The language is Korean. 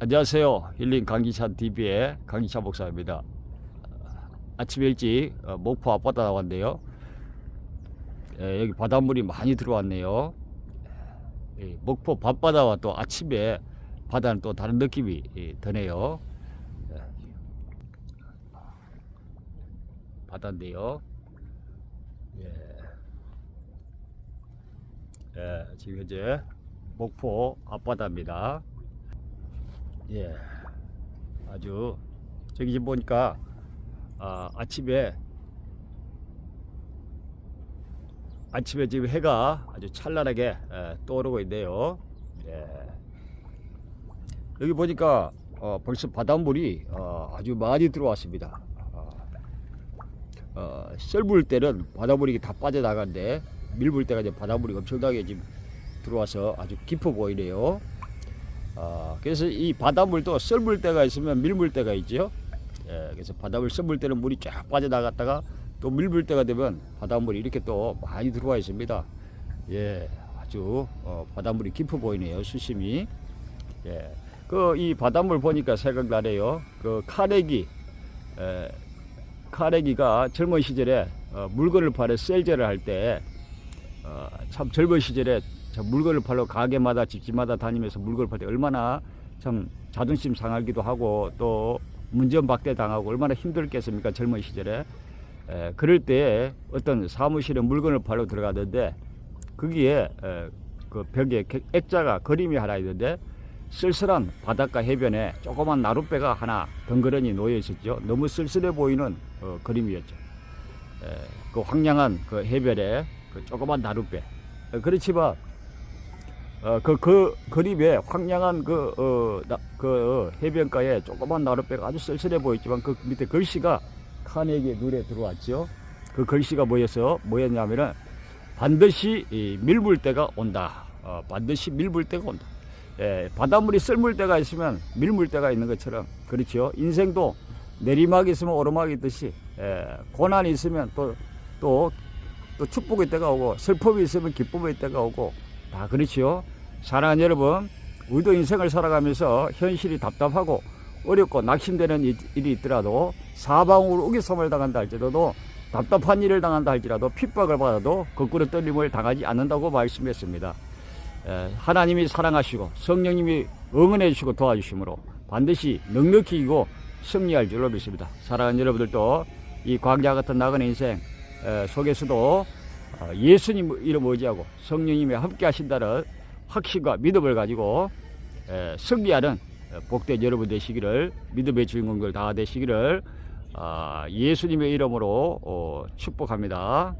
안녕하세요. 힐링 강기찬 TV의 강기찬 목사입니다. 아침 일찍 어, 목포 앞바다 나왔는데요. 예, 여기 바닷물이 많이 들어왔네요. 예, 목포 밤바다와 또 아침에 바다는 또 다른 느낌이 예, 드네요. 예. 바다인데요. 예. 예, 지금 현재 목포 앞바다입니다. 예, 아주 저기 지금 보니까 아, 아침에 아침에 지금 해가 아주 찬란하게 에, 떠오르고 있네요. 예. 여기 보니까 어, 벌써 바닷물이 어, 아주 많이 들어왔습니다. 어, 어, 썰물 때는 바닷물이 다 빠져나가는데 밀물 때가 이제 바닷물이 엄청나게 지금 들어와서 아주 깊어 보이네요. 아, 그래서 이 바닷물도 썰물 때가 있으면 밀물 때가 있죠. 예, 그래서 바닷물 썰물 때는 물이 쫙 빠져나갔다가 또 밀물 때가 되면 바닷물이 이렇게 또 많이 들어와 있습니다. 예, 아주 어, 바닷물이 깊어 보이네요. 수심이. 예, 그 이 바닷물 보니까 생각나네요. 그 카네기, 에, 카네기가 젊은 시절에 어, 물건을 팔아 셀제를 할때 어, 참 젊은 시절에 참 물건을 팔러 가게마다 집집마다 다니면서 물건을 팔 때 얼마나 참 자존심 상하기도 하고 또 문전박대 당하고 얼마나 힘들겠습니까 젊은 시절에? 에, 그럴 때 어떤 사무실에 물건을 팔러 들어가는데 거기에 에, 그 벽에 개- 액자가 그림이 하나 있는데 쓸쓸한 바닷가 해변에 조그만 나룻배가 하나 덩그러니 놓여 있었죠. 너무 쓸쓸해 보이는 어, 그림이었죠. 에, 그 황량한 그 해변에 그 조그만 나룻배. 어, 그렇지만 어, 그, 그 그림에 황량한 그, 어, 나, 그 어, 해변가에 조그만 나룻배가 아주 쓸쓸해 보였지만 그 밑에 글씨가 카네기의 눈에 들어왔죠. 그 글씨가 뭐였어? 뭐였냐면은 반드시 이 밀물 때가 온다. 어, 반드시 밀물 때가 온다. 예, 바닷물이 썰물 때가 있으면 밀물 때가 있는 것처럼 그렇죠. 인생도 내리막이 있으면 오르막이 있듯이 예, 고난이 있으면 또 또 또 축복의 때가 오고 슬픔이 있으면 기쁨의 때가 오고 다 그렇지요. 사랑하는 여러분, 우리도 인생을 살아가면서 현실이 답답하고 어렵고 낙심되는 일- 일이 있더라도 사방으로 우기섬을 당한다 할지라도 답답한 일을 당한다 할지라도 핍박을 받아도 거꾸로 떨림을 당하지 않는다고 말씀했습니다. 에, 하나님이 사랑하시고 성령님이 응원해 주시고 도와주심으로 반드시 넉넉히 이고 승리할 줄로 믿습니다. 사랑하는 여러분들도 이 광야 같은 나그네 인생 에, 속에서도 어, 예수님 이름 의지하고 성령님이 함께 하신다는 확신과 믿음을 가지고 에, 승리하는 에, 복된 여러분 되시기를 믿음의 주인공들 다 되시기를 아, 예수님의 이름으로 어, 축복합니다.